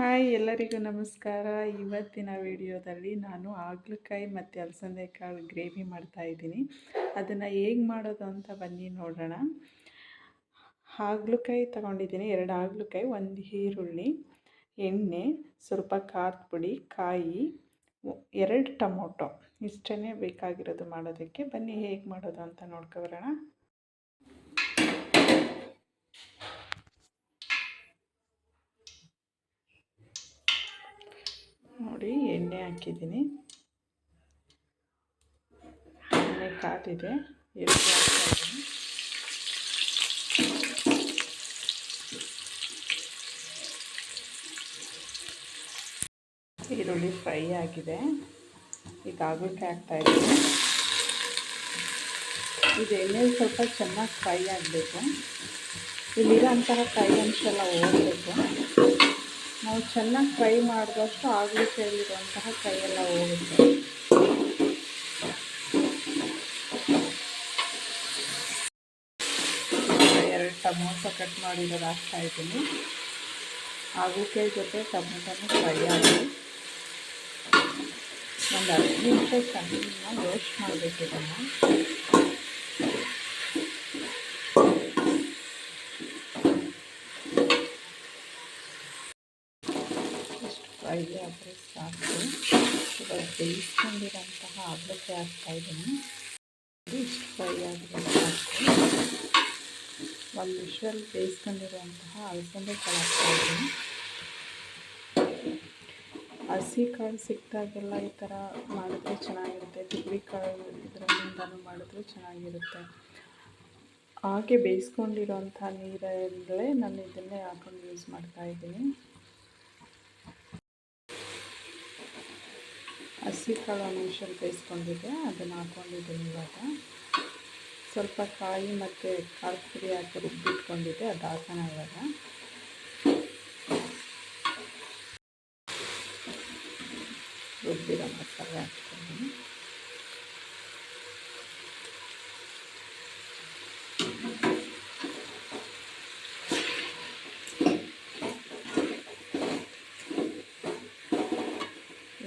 Hi ಎಲ್ಲರಿಗೂ ನಮಸ್ಕಾರ. ಇವತ್ತಿನ ವಿಡಿಯೋದಲ್ಲಿ ನಾನು ಹಾಗಲಕಾಯಿ ಮತ್ತು ಅಲಸಂದೆಕಾಳು ಗ್ರೇವಿ ಮಾಡ್ತಾ ಇದ್ದೀನಿ. ಅದನ್ನು ಹೇಗೆ ಮಾಡೋದು ಅಂತ ಬನ್ನಿ ನೋಡೋಣ. ಹಾಗಲಕಾಯಿ ತಗೊಂಡಿದ್ದೀನಿ. ಎರಡು ಹಾಗಲಕಾಯಿ, ಒಂದು ಈರುಳ್ಳಿ, ಎಣ್ಣೆ, ಸ್ವಲ್ಪ ಖಾರದ ಪುಡಿ, ಕಾಯಿ, ಎರಡು ಟೊಮೊಟೊ. ಇಷ್ಟೇ ಬೇಕಾಗಿರೋದು ಮಾಡೋದಕ್ಕೆ. ಬನ್ನಿ ಹೇಗೆ ಮಾಡೋದು ಅಂತ ನೋಡ್ಕೊಬರೋಣ ನೋಡಿ, ಎಣ್ಣೆ ಹಾಕಿದ್ದೀನಿ. ಎಣ್ಣೆ ಕಾದಿದೆ ಹಾಕ್ತಾಯಿದ್ದೀನಿ ಈರುಳ್ಳಿ ಫ್ರೈ ಆಗಿದೆ. ಈಗ ಹಾಕ್ತಾ ಹಾಕ್ತಾಯಿದ್ದೀನಿ ಇದು ಎಣ್ಣೆಲಿ ಸ್ವಲ್ಪ ಚೆನ್ನಾಗಿ ಫ್ರೈ ಆಗಬೇಕು. ಇಲ್ಲಿರೋ ಅಂತಹ ಫ್ರೈ ಅಂಶ ಎಲ್ಲ ನಾವು ಚೆನ್ನಾಗಿ ಫ್ರೈ ಮಾಡಿದಷ್ಟು ಆಗಲಿಕ್ಕೆಯಲ್ಲಿರುವಂತಹ ಕೈಯೆಲ್ಲ ಹೋಗುತ್ತೆ. ಎರಡು ಟೊಮೊಟೊ ಕಟ್ ಮಾಡಿರೋದು ಹಾಕ್ತಾ ಇದ್ದೀನಿ. ಆಗುಕೆ ಜೊತೆ ಟೊಮೊಟೊನು ಫ್ರೈ ಆಗಿ ಒಂದು ಹತ್ತು ನಿಮಿಷ ಚೆನ್ನಾಗಿ ರೋಸ್ಟ್ ಮಾಡಬೇಕು ಫ್ರೈ ಆದರೆ ಸಾಕು. ಇವಾಗ ಬೇಯಿಸ್ಕೊಂಡಿರೋಂತಹ ಹಾಕ್ತಾ ಹಾಕ್ತಾಯಿದ್ದೀನಿ ಇಷ್ಟು ಫ್ರೈ ಆದರೆ ಸಾಕು. ಒಂದು ವಿಷಲ್ ಬೇಯಿಸ್ಕೊಂಡಿರುವಂತಹ ಅಲಸಂದೆ ಕಾಳು ಹಾಕ್ತಾಯಿದ್ದೀನಿ ಹಸಿ ಕಾಳು ಸಿಕ್ಕಿದಾಗೆಲ್ಲ ಈ ಥರ ಮಾಡಿದ್ರೆ ಚೆನ್ನಾಗಿರುತ್ತೆ. ತಿಗ್ರಿ ಕಾಳು ಇದರಿಂದನೂ ಮಾಡಿದ್ರೆ ಚೆನ್ನಾಗಿರುತ್ತೆ. ಹಾಗೆ ಬೇಯಿಸ್ಕೊಂಡಿರೋಂಥ ನೀರಲ್ಲೇ ನಾನು ಇದನ್ನೇ ಹಾಕೊಂಡು ಯೂಸ್ ಮಾಡ್ತಾಯಿದ್ದೀನಿ ಹಸಿ ಕಾಳು ನಿಮಿಷಲ್ಲಿ ಬೇಯಿಸ್ಕೊಂಡಿದ್ದೆ, ಅದನ್ನು ಹಾಕ್ಕೊಂಡಿದ್ದೀನಿ ಇವಾಗ. ಸ್ವಲ್ಪ ಕಾಯಿ ಮತ್ತು ಖಾರದ ಪುಡಿ ಹಾಕಿ ರುಬ್ಬಿಟ್ಕೊಂಡಿದ್ದೆ, ಅದು ಹಾಕೋಣ ಇವಾಗ. ರುಬ್ಬಿರೋ ಮಸಾಲೆ ಹಾಕ್ತೀನಿ.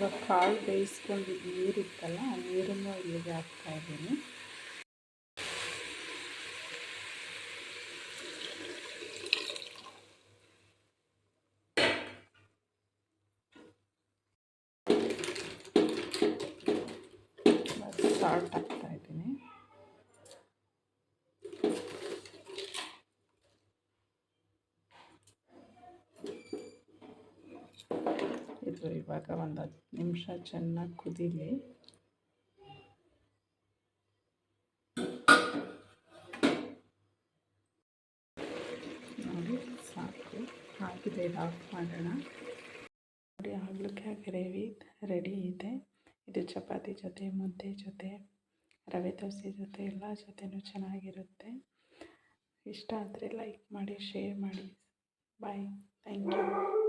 ಇವಾಗ ಕಾಳು ಬೇಯಿಸ್ಕೊಂಡಿದ್ದು ನೀರಿತ್ತಲ್ಲ ಆ ನೀರನ್ನು ಇಲ್ಲಿಗೆ ಹಾಕ್ತಾಯಿದ್ದೀನಿ ಸಾಲ್ಟ್ ಹಾಕ್ತಾಯಿದ್ದೀನಿ ಇದು ಇವಾಗ ಒಂದು ಹತ್ತು ನಿಮಿಷ ಚೆನ್ನಾಗಿ ಕುದೀಲಿ. ನೋಡಿ, ಸಾಕು. ಆಗಿದೆ ಇದು ಆಫ್ ಮಾಡೋಣ. ನೋಡಿ ಹಾಗಲಕಾಯಿ ಗ್ರೇವಿ ರೆಡಿ ಇದೆ. ಇದು ಚಪಾತಿ ಜೊತೆ, ಮುದ್ದೆ ಜೊತೆ, ರವೆ ದೋಸೆ ಜೊತೆ, ಎಲ್ಲ ಜೊತೆನೂ ಚೆನ್ನಾಗಿರುತ್ತೆ. ಇಷ್ಟ ಆದರೆ ಲೈಕ್ ಮಾಡಿ ಶೇರ್ ಮಾಡಿ. Bye thank you